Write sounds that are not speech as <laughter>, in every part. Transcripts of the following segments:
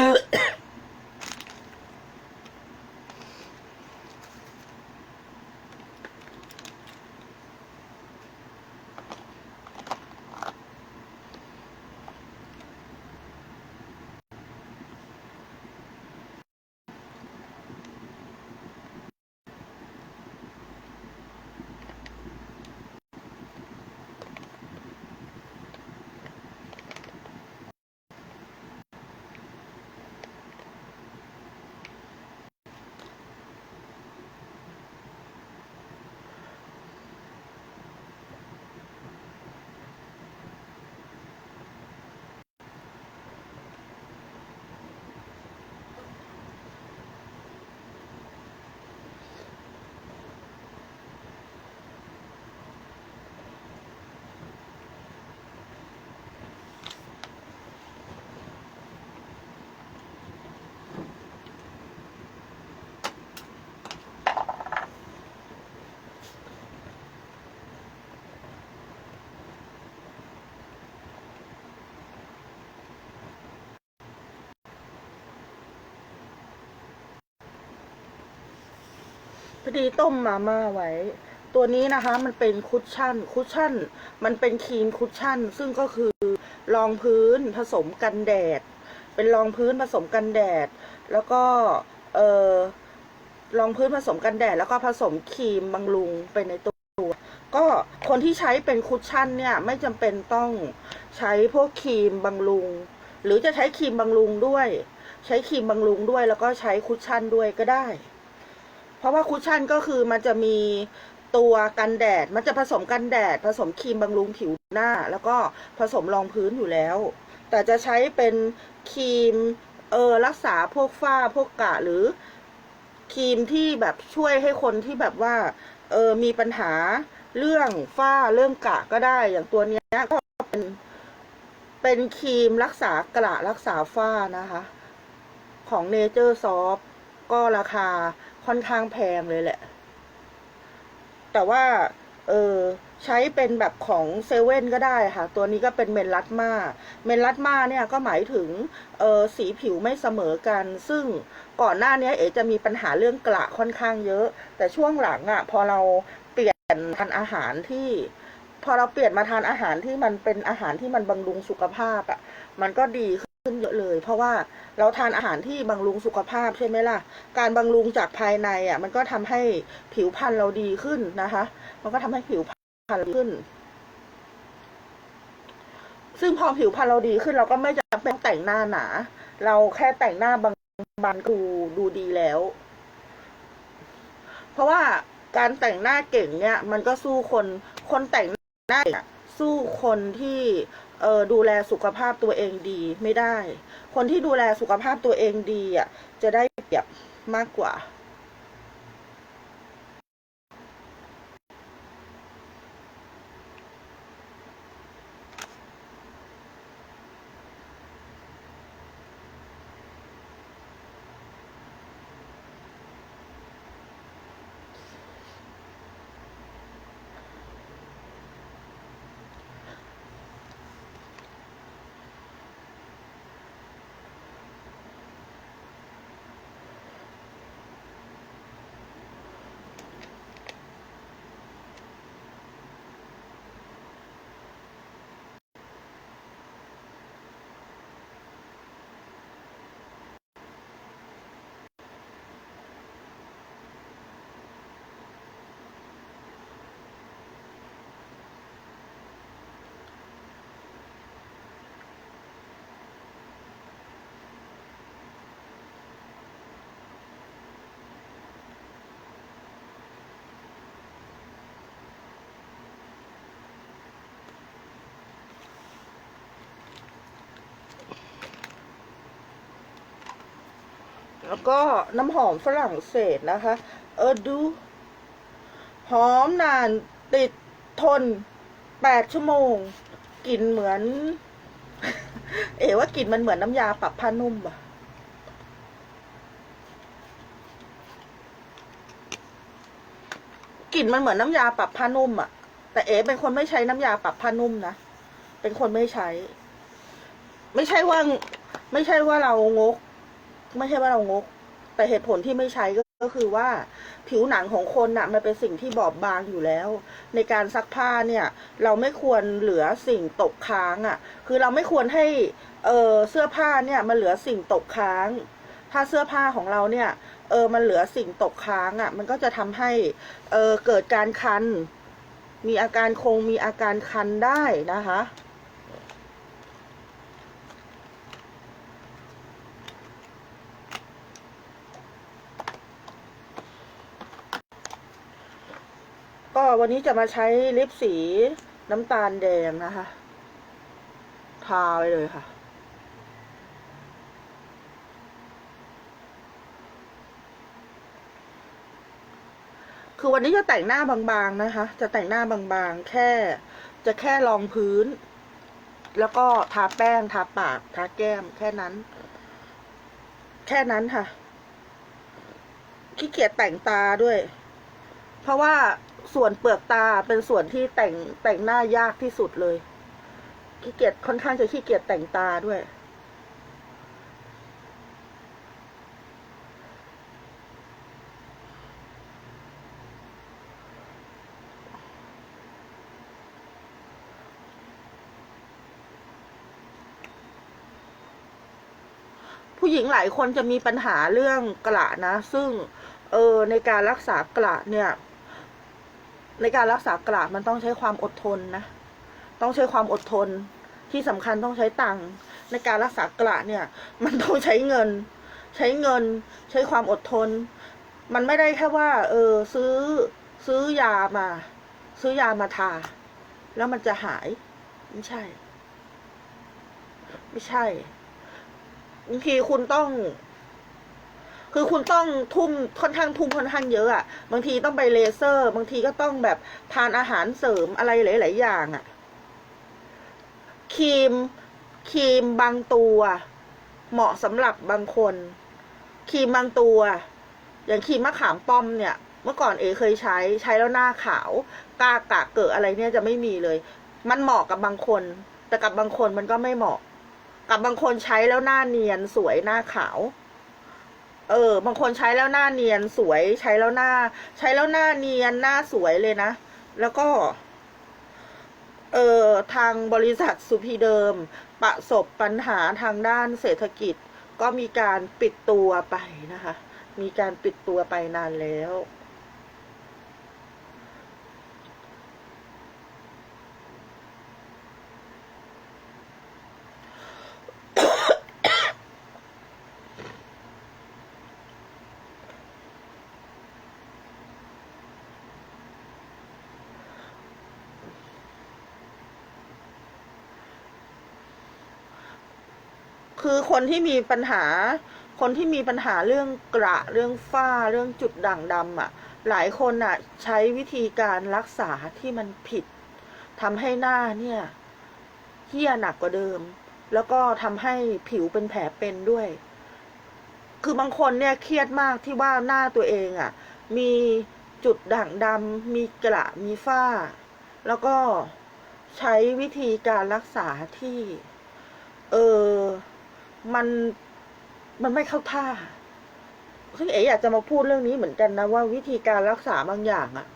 Uh <coughs> <coughs> พอดีต้มมาม่าไว้ ตัวนี้นะคะมันเป็นคุชชั่น คุชชั่น มันเป็นครีมคุชชั่น ซึ่งก็คือรองพื้นผสมกันแดด เป็นรองพื้นผสมกันแดด แล้วก็เออรองพื้นผสมกันแดด แล้วก็ผสมครีมบำรุงไปในตัว ก็คนที่ใช้เป็นคุชชั่นเนี่ยไม่จำเป็นต้องใช้พวกครีมบำรุง หรือจะใช้ครีมบำรุงด้วย ใช้ครีมบำรุงด้วย แล้วก็ใช้คุชชั่นด้วยก็ได้ เพราะว่าคุชชั่นก็คือมันจะมีตัวกันแดด มันจะผสมกันแดด ผสมครีมบำรุงผิวหน้า แล้วก็ผสมรองพื้นอยู่แล้ว แต่จะใช้เป็นครีมเออรักษาพวกฝ้าพวกกระหรือครีมที่แบบช่วยให้คนที่แบบว่าเออมีปัญหาเรื่องฝ้าเรื่องกระก็ได้ อย่างตัวเนี้ยก็เป็นเป็นครีมรักษากระรักษาฝ้านะคะ ของเนเจอร์ซอฟก็ราคา ค่อนข้างแพงเลยแหละ แต่ว่า เออใช้เป็นแบบของเซเว่นก็ได้ค่ะ ตัวนี้ก็เป็นเมนลัดมาเมนลัดมาเนี่ยก็หมายถึงเออสีผิวไม่เสมอกัน ซึ่งก่อนหน้านี้เอ๋จะมีปัญหาเรื่องกระค่อนข้างเยอะ แต่ช่วงหลังอะ่ะ พอเราเปลี่ยนทานอาหารที่ พอเราเปลี่ยนมาทานอาหารที่มันเป็นอาหารที่มันบำรุงสุขภาพอะ่ะ มันก็ดีขึ้น เยอะเลย เพราะว่าเราทานอาหารที่บำรุงสุขภาพใช่ไหมล่ะ การบำรุงจากภายในอะ่ะ มันก็ทำให้ผิวพรรณเราดีขึ้นนะคะ มันก็ทำให้ผิวพรรณเราขึ้น ซึ่งพอผิวพรรณเราดีขึ้น เราก็ไม่จำเป็นต้องแต่งหน้าหนา เราแค่แต่งหน้าบางบางดูดูดีแล้ว เพราะว่าการแต่งหน้าเก่งเนี่ย มันก็สู้คนคนแต่งหน้าสู้คนที่ เออดูแลสุขภาพตัวเองดีไม่ได้ คนที่ดูแลสุขภาพตัวเองดีอะจะได้เปรียบมากกว่า แล้วก็น้ำหอมฝรั่งเศสนะคะ เออดูหอมนานติดทนแปดชั่วโมงกลิ่นเหมือน เอ๋ว่ากลิ่นมันเหมือนน้ำยาปรับผ้านุ่มอะกลิ่นมันเหมือนน้ำยาปรับผ้านุ่มอะแต่เอ๋เป็นคนไม่ใช้น้ำยาปรับผ้านุ่มนะเป็นคนไม่ใช้ ไม่ใช่ว่า ไม่ใช่ว่าเรางก ไม่ใช่ว่าเรางก แต่เหตุผลที่ไม่ใช้ก็ก็คือว่าผิวหนังของคนน่ะ มันเป็นสิ่งที่บอบบางอยู่แล้ว ในการซักผ้าเนี่ย เราไม่ควรเหลือสิ่งตกค้างอะ่ะ คือเราไม่ควรให้เออเสื้อผ้าเนี่ยมันเหลือสิ่งตกค้าง ถ้าเสื้อผ้าของเราเนี่ย เออมันเหลือสิ่งตกค้างอะ่ะ มันก็จะทำให้เออเกิดการคัน มีอาการคงมีอาการคันได้นะคะ ก็วันนี้จะมาใช้ลิปสีน้ำตาลแดงนะคะ ทาไปเลยค่ะ คือวันนี้จะแต่งหน้าบางๆนะคะ จะแต่งหน้าบางๆ แค่ จะแค่รองพื้น แล้วก็ทาแป้ง ทาปาก ทาแก้ม แค่นั้น แค่นั้นค่ะ ขี้เกียจแต่งตาด้วย เพราะว่าส่วนเปลือกตาเป็นส่วนที่แต่งแต่งหน้ายากที่สุดเลย ขี้เกียจค่อนข้างจะขี้เกียจแต่งตาด้วย ผู้หญิงหลายคนจะมีปัญหาเรื่องกระนะ ซึ่ง เออในการรักษากระเนี่ย ในการรักษากระมันต้องใช้ความอดทนนะ ต้องใช้ความอดทน ที่สำคัญต้องใช้ตังค์ในการรักษากระเนี่ย มันต้องใช้เงิน ใช้เงิน ใช้ความอดทน มันไม่ได้แค่ว่า เออ ซื้อซื้อยามา ซื้อยามาทา แล้วมันจะหาย ไม่ใช่ ไม่ใช่บางทีคุณต้อง คือคุณต้องทุ่มค่อนข้างทุ่มค่อนข้างเยอะอะบางทีต้องไปเลเซอร์ บางทีก็ต้องแบบทานอาหารเสริมอะไรหลาย ๆ อย่างอะครีมครีมบางตัว เหมาะสำหรับบางคนครีมบางตัว อย่างครีมมะขามป้อมเนี่ย เมื่อก่อนเอเคยใช้ใช้แล้วหน้าขาวกากะเกิดอะไรเนี่ยจะไม่มีเลย มันเหมาะกับบางคน แต่กับบางคนมันก็ไม่เหมาะ กับบางคนใช้แล้วหน้าเนียนสวยหน้าขาว เออ บางคนใช้แล้วหน้าเนียนสวยใช้แล้วหน้า ใช้แล้วหน้าเนียนหน้าสวยเลยนะ แล้วก็ เออทางบริษัทสุพีเดิม ประสบปัญหาทางด้านเศรษฐกิจ ก็มีการปิดตัวไปนะคะ มีการปิดตัวไปนานแล้ว คือคนที่มีปัญหา คนที่มีปัญหาเรื่องกระเรื่องฝ้าเรื่องจุดด่างดำอะ หลายคนอะใช้วิธีการรักษาที่มันผิดทำให้หน้าเนี่ยเหี้ยหนักกว่าเดิม แล้วก็ทำให้ผิวเป็นแผลเป็นด้วย คือบางคนเนี่ยเครียดมากที่ว่าหน้าตัวเองอะ มีจุดด่างดำมีกระมีฝ้า แล้วก็ใช้วิธีการรักษาที่ เออ มันมันไม่เข้าท่าซึ่งเอ๋อยากจะมาพูดเรื่องนี้เหมือนกันนะว่าวิธีการรักษาบางอย่างอะ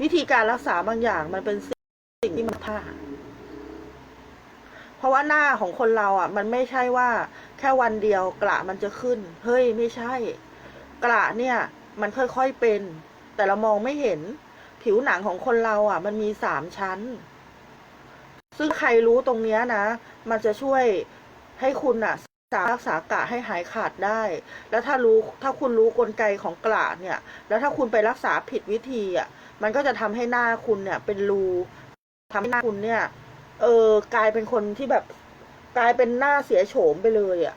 วิธีการรักษาบางอย่างมันเป็นสิ่งที่มันท่าเพราะว่าหน้าของคนเราอะมันไม่ใช่ว่า แค่วันเดียวกระมันจะขึ้น เฮ้ยไม่ใช่ กระเนี่ย มันค่อยๆเป็น แต่เรามองไม่เห็น ผิวหนังของคนเราอะมันมีสามชั้น ซึ่งใครรู้ตรงเนี้ยนะมันจะช่วย ให้คุณอะสารักษากระให้หายขาดได้ แล้วถ้ารู้ถ้าคุณรู้กลไกของกระเนี่ย แล้วถ้าคุณไปรักษาผิดวิธีอะ มันก็จะทำให้หน้าคุณเนี่ย เป็นรูทำให้หน้าคุณเนี่ย เออกลายเป็นคนที่แบบกลายเป็นหน้าเสียโฉมไปเลยอะ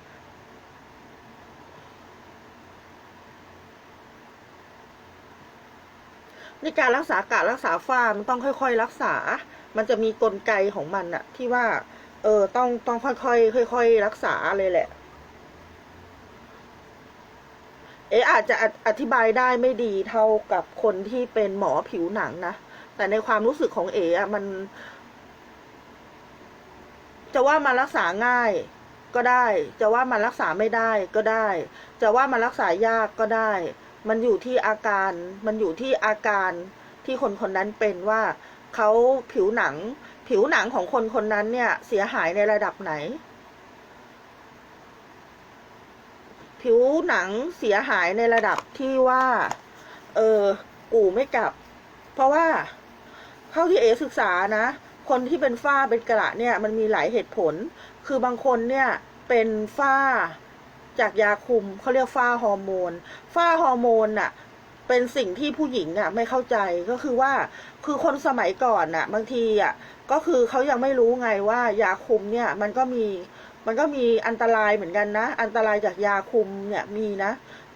ในการรักษากะรักษาฝ้ามันต้องค่อย ๆ รักษา มันจะมีกลไกของมันอะที่ว่า เออ ต้องต้องค่อยๆค่อยๆรักษาเลยแหละ เอะอาจจะอธิบายได้ไม่ดีเท่ากับคนที่เป็นหมอผิวหนังนะ แต่ในความรู้สึกของเอะอะมัน จะว่ามารักษาง่ายก็ได้ จะว่ามันรักษาไม่ได้ก็ได้ จะว่ามันรักษายากก็ได้ มันอยู่ที่อาการ มันอยู่ที่อาการที่คนคนนั้นเป็นว่าเขาผิวหนัง ผิวหนังของคนคนนั้นเนี่ย เสียหายในระดับไหน ผิวหนังเสียหายในระดับที่ว่า เออ กูไม่กลับ เพราะว่าเท่าที่เอศึกษานะ คนที่เป็นฝ้าเป็นกระเนี่ย มันมีหลายเหตุผล คือบางคนเนี่ยเป็นฝ้าจากยาคุมเขาเรียกฝ้าฮอร์โมนฝ้าฮอร์โมนน่ะ เป็นสิ่งที่ผู้หญิงอะ ไม่เข้าใจก็คือว่า คือคนสมัยก่อนน่ะ บางทีอะก็คือเขายังไม่รู้ไงว่ายาคุมเนี่ยมันก็มีมันก็มีอันตรายเหมือนกันนะ อันตรายจากยาคุมเนี่ยมีนะ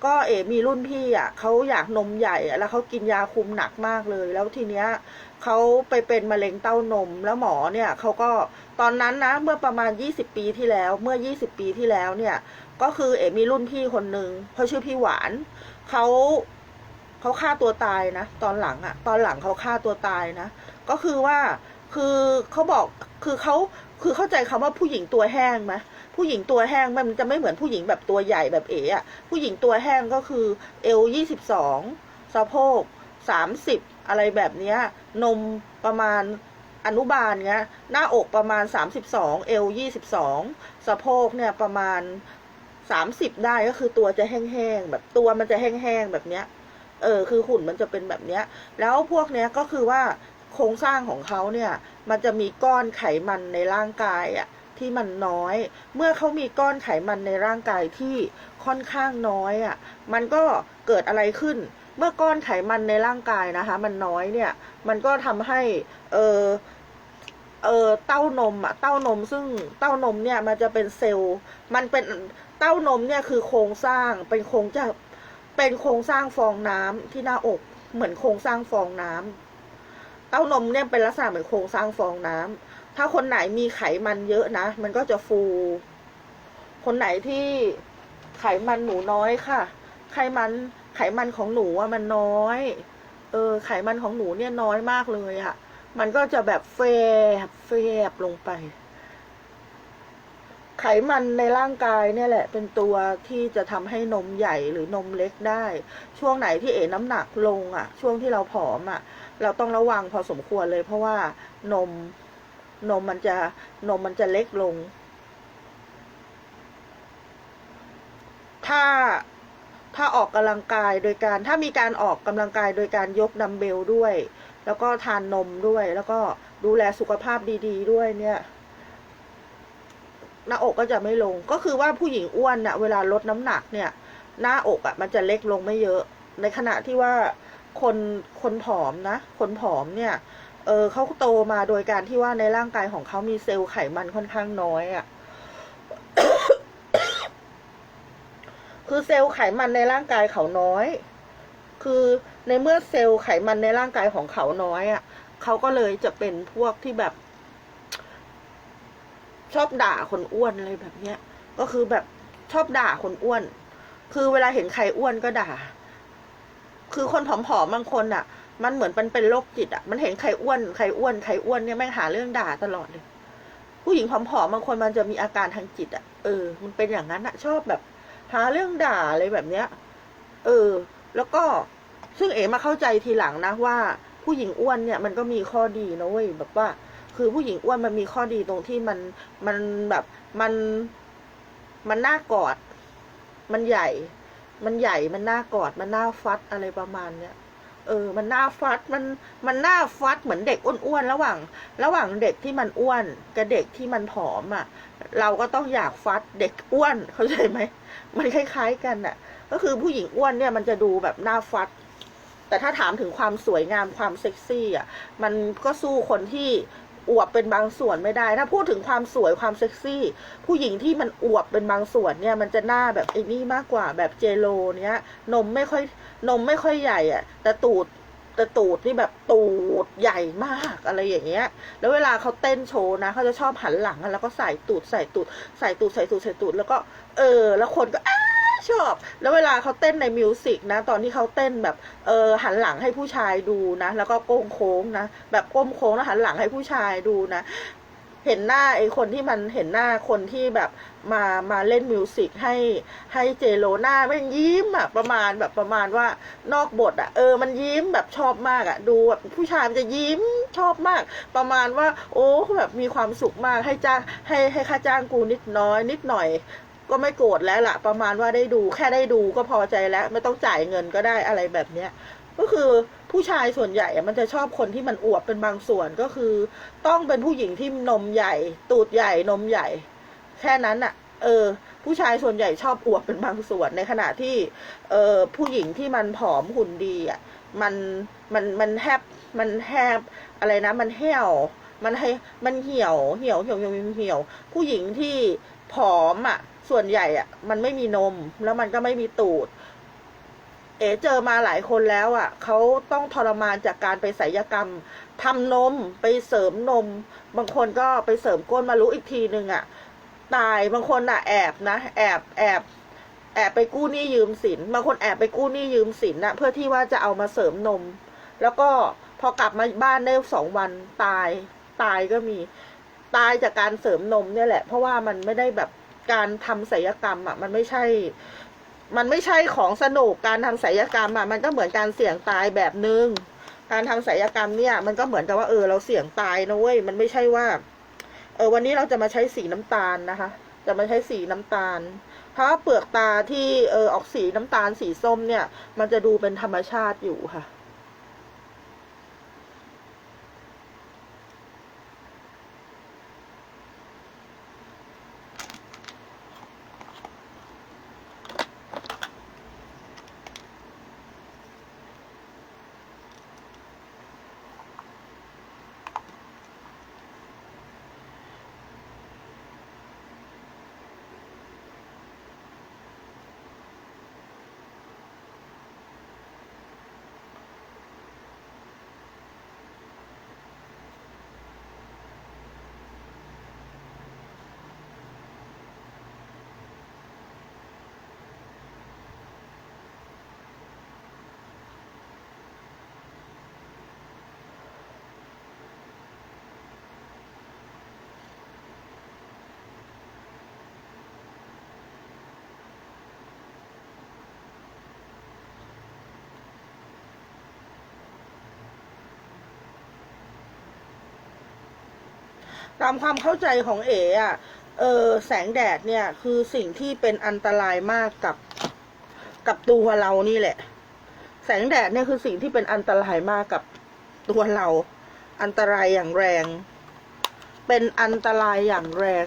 ก็เอ๋มีรุ่นพี่อะเขาอยากนมใหญ่แล้วเขากินยาคุมหนักมากเลย แล้วทีเนี้ยเขาไปเป็นมะเร็งเต้านมแล้วหมอเนี่ยเขาก็ตอนนั้นนะเมื่อประมาณ 20 ปีที่แล้ว เมื่อ 20 ปีที่แล้วเนี่ย ก็คือเอ๋มีรุ่นพี่คนหนึ่งเขาชื่อพี่หวานเขา เขาฆ่าตัวตายนะ ตอนหลังอะตอนหลังเขาฆ่าตัวตายนะ ก็คือว่าคือเขาบอกคือเขาคือเข้าใจคำว่าผู้หญิงตัวแห้งไหมผู้หญิงตัวแห้งมันจะไม่เหมือนผู้หญิงแบบตัวใหญ่แบบเอ๋อะผู้หญิงตัวแห้งก็คือเอวยี่สิบสองสะโพกสามสิบอะไรแบบเนี้ย นมประมาณอนุบาลเงี้ย หน้าอกประมาณสามสิบสองเอวยี่สิบสองสะโพกเนี่ยประมาณสามสิบได้ก็คือตัวจะแห้งๆแบบตัวมันจะแห้งๆแบบเนี้ย เออคือหุ่นมันจะเป็นแบบเนี้ย แล้วพวกเนี้ยก็คือว่าโครงสร้างของเขาเนี่ยมันจะมีก้อนไขมันในร่างกายอะที่มันน้อย เมื่อเขามีก้อนไขมันในร่างกายที่ค่อนข้างน้อยอะมันก็เกิดอะไรขึ้น เมื่อก้อนไขมันในร่างกายนะคะ มันน้อยเนี่ยมันก็ทำให้เออเออเต้านมอะเต้านมซึ่งเต้านมเนี่ยมันจะเป็นเซลล์ มันเป็นเต้านมเนี่ยคือโครงสร้างเป็นโครงจะ เป็นโครงสร้างฟองน้ำที่หน้าอก เหมือนโครงสร้างฟองน้ำเต้านมเนี่ยเป็นลักษณะเหมือนโครงสร้างฟองน้ำถ้าคนไหนมีไขมันเยอะนะ มันก็จะฟู คนไหนที่ไขมันหนูน้อยค่ะ ไขมันไขมันของหนูอะมันน้อย เออ ไขมันของหนูเนี่ยน้อยมากเลยอะมันก็จะแบบแฟบแฟบลงไป ไขมันในร่างกายเนี่ยแหละ เป็นตัวที่จะทำให้นมใหญ่หรือนมเล็กได้ ช่วงไหนที่เอน้ำหนักลงอะ่ะ ช่วงที่เราผอมอะ่ะ เราต้องระวังพอสมควรเลยเพราะว่านมนมมันจะนมมันจะเล็กลง ถ้าถ้าออกกำลังกายโดยการถ้ามีการออกกำลังกายโดยการยกดัมเบลด้วย แล้วก็ทานนมด้วย แล้วก็ดูแลสุขภาพดี ๆด้วยเนี่ย หน้าอกก็จะไม่ลง ก็คือว่าผู้หญิงอ้วนน่ะ เวลาลดน้ำหนักเนี่ย หน้าอกอะมันจะเล็กลงไม่เยอะ ในขณะที่ว่าคนคนผอมนะ คนผอมเนี่ย เออเขาโตมาโดยการที่ว่าในร่างกายของเขามีเซลล์ไขมันค่อนข้างน้อยอะ คือเซลล์ไขมันในร่างกายเขาน้อย คือในเมื่อเซลล์ไขมันในร่างกายของเขาน้อยอะ เขาก็เลยจะเป็นพวกที่แบบ ชอบด่าคนอ้วนอะไรแบบเนี้ย ก็คือแบบชอบด่าคนอ้วน คือเวลาเห็นใครอ้วนก็ด่า คือคนผอมๆบางคนอะ มันเหมือนมันเป็นโรคจิตอะ มันเห็นใครอ้วนใครอ้วนใครอ้วนเนี่ยแม่งหาเรื่องด่าตลอดเลย ผู้หญิงผอมๆบางคนมันจะมีอาการทางจิต อะ เออ มันเป็นอย่างนั้นอะ ชอบแบบ หาเรื่องด่าอะไรแบบเนี้ย เออ แล้วก็ซึ่งเอ๋มาเข้าใจทีหลังนะว่า ผู้หญิงอ้วนเนี่ยมันก็มีข้อดีนะเว้ยแบบว่า คือผู้หญิงอ้วนมันมีข้อดีตรงที่มันมันแบบมันมันน่ากอด มันใหญ่ มันใหญ่มันน่ากอด มันน่าฟัดอะไรประมาณเนี้ยเออ มันน่าฟัด มัน มันน่าฟัดเหมือนเด็กอ้วนๆ ระหว่าง ระหว่างเด็กที่มันอ้วนกับเด็กที่มันผอมอะ เราก็ต้องอยากฟัดเด็กอ้วน เข้าใจไหม มันคล้ายๆกันอะ ก็คือผู้หญิงอ้วนเนี่ยมันจะดูแบบน่าฟัด แต่ถ้าถามถึงความสวยงามความเซ็กซี่อะ มันก็สู้คนที่ อวบเป็นบางส่วนไม่ได้ ถ้าพูดถึงความสวยความเซ็กซี่ ผู้หญิงที่มันอวบเป็นบางส่วนเนี่ย มันจะหน้าแบบไอ้นี่มากกว่าแบบเจโลเนี้ย นมไม่ค่อยนมไม่ค่อยใหญ่อะ แต่ตูดแต่ตูดนี่แบบตูดใหญ่มากอะไรอย่างเงี้ย แล้วเวลาเขาเต้นโชว์นะเขาจะชอบหันหลังแล้วก็ใส่ตูดใส่ตูดใส่ตูดใส่ตูดใส่ตูดแล้วก็ เออ แล้วคนก็อ้า ชอบ แล้วเวลาเขาเต้นในมิวสิกนะ ตอนที่เขาเต้นแบบเออหันหลังให้ผู้ชายดูนะ แล้วก็โก้งโค้งนะ แบบก้มโค้งแล้วหันหลังให้ผู้ชายดูนะ เห็นหน้าไอ้คนที่มันเห็นหน้าคนที่แบบมามาเล่นมิวสิกให้ให้เจโรหน้าแม่งยิ้มอะประมาณแบบประมาณว่านอกบทอะเออมันยิ้มแบบชอบมากอะดูแบบผู้ชายมันจะยิ้มชอบมาก ประมาณว่า โอ้แบบมีความสุขมากให้จ้างให้ให้ค่าจ้างกูนิดน้อย นิดหน่อย ก็ไม่โกรธแล้วล่ะประมาณว่าได้ดูแค่ได้ดูก็พอใจแล้ว ไม่ต้องจ่ายเงินก็ได้อะไรแบบเนี้ยก็คือผู้ชายส่วนใหญ่มันจะชอบคนที่มันอวบเป็นบางส่วนก็คือ ต้องเป็นผู้หญิงที่นมใหญ่ ตูดใหญ่นมใหญ่ แค่นั้นอะเออ ผู้ชายส่วนใหญ่ชอบอวบเป็นบางส่วนในขณะที่ เออผู้หญิงที่มันผอมหุ่นดีอะมันมันมันแฮบมันแฮบอะไรนะ มันเหี่ยวมันให้มันเหี่ยวเหี่ยวเหี่ยวเหี่ยวเหี่ยว ผู้หญิงที่ผอมอะ ส่วนใหญ่อะมันไม่มีนม แล้วมันก็ไม่มีตูด เอ๋เจอมาหลายคนแล้วอะเขาต้องทรมานจากการไปศัลยกรรมทำนมไปเสริมนม บางคนก็ไปเสริมก้นมารู้อีกทีหนึ่งอะตายบางคนอะแอบนะ แอบแอบแอบไปกู้หนี้ยืมสินบางคนแอบไปกู้หนี้ยืมสินนะเพื่อที่ว่าจะเอามาเสริมนม แล้วก็พอกลับมาบ้านได้สองวันตาย ตายก็มี ตายจากการเสริมนมเนี่ยแหละ เพราะว่ามันไม่ได้แบบ การทำศัลยกรรมอะมันไม่ใช่ มันไม่ใช่ของสนุกการทำศัลยกรรมอะมันก็เหมือนการเสี่ยงตายแบบนึงการทำศัลยกรรมเนี่ยมันก็เหมือนกับว่าเออเราเสี่ยงตายนะเว้ยมันไม่ใช่ว่า เออวันนี้เราจะมาใช้สีน้ำตาลนะคะ จะมาใช้สีน้ำตาลเพราะเปลือกตาที่เออออกสีน้ำตาลสีส้มเนี่ย มันจะดูเป็นธรรมชาติอยู่ค่ะ ตามความเข้าใจของเอ๋อะเออแสงแดดเนี่ยคือสิ่งที่เป็นอันตรายมากกับกับตัวเรานี่แหละ แสงแดดเนี่ยคือสิ่งที่เป็นอันตรายมากกับตัวเรา อันตรายอย่างแรง เป็นอันตรายอย่างแรง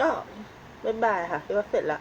ก็บ๊ายบายค่ะพี่ว่าเสร็จละ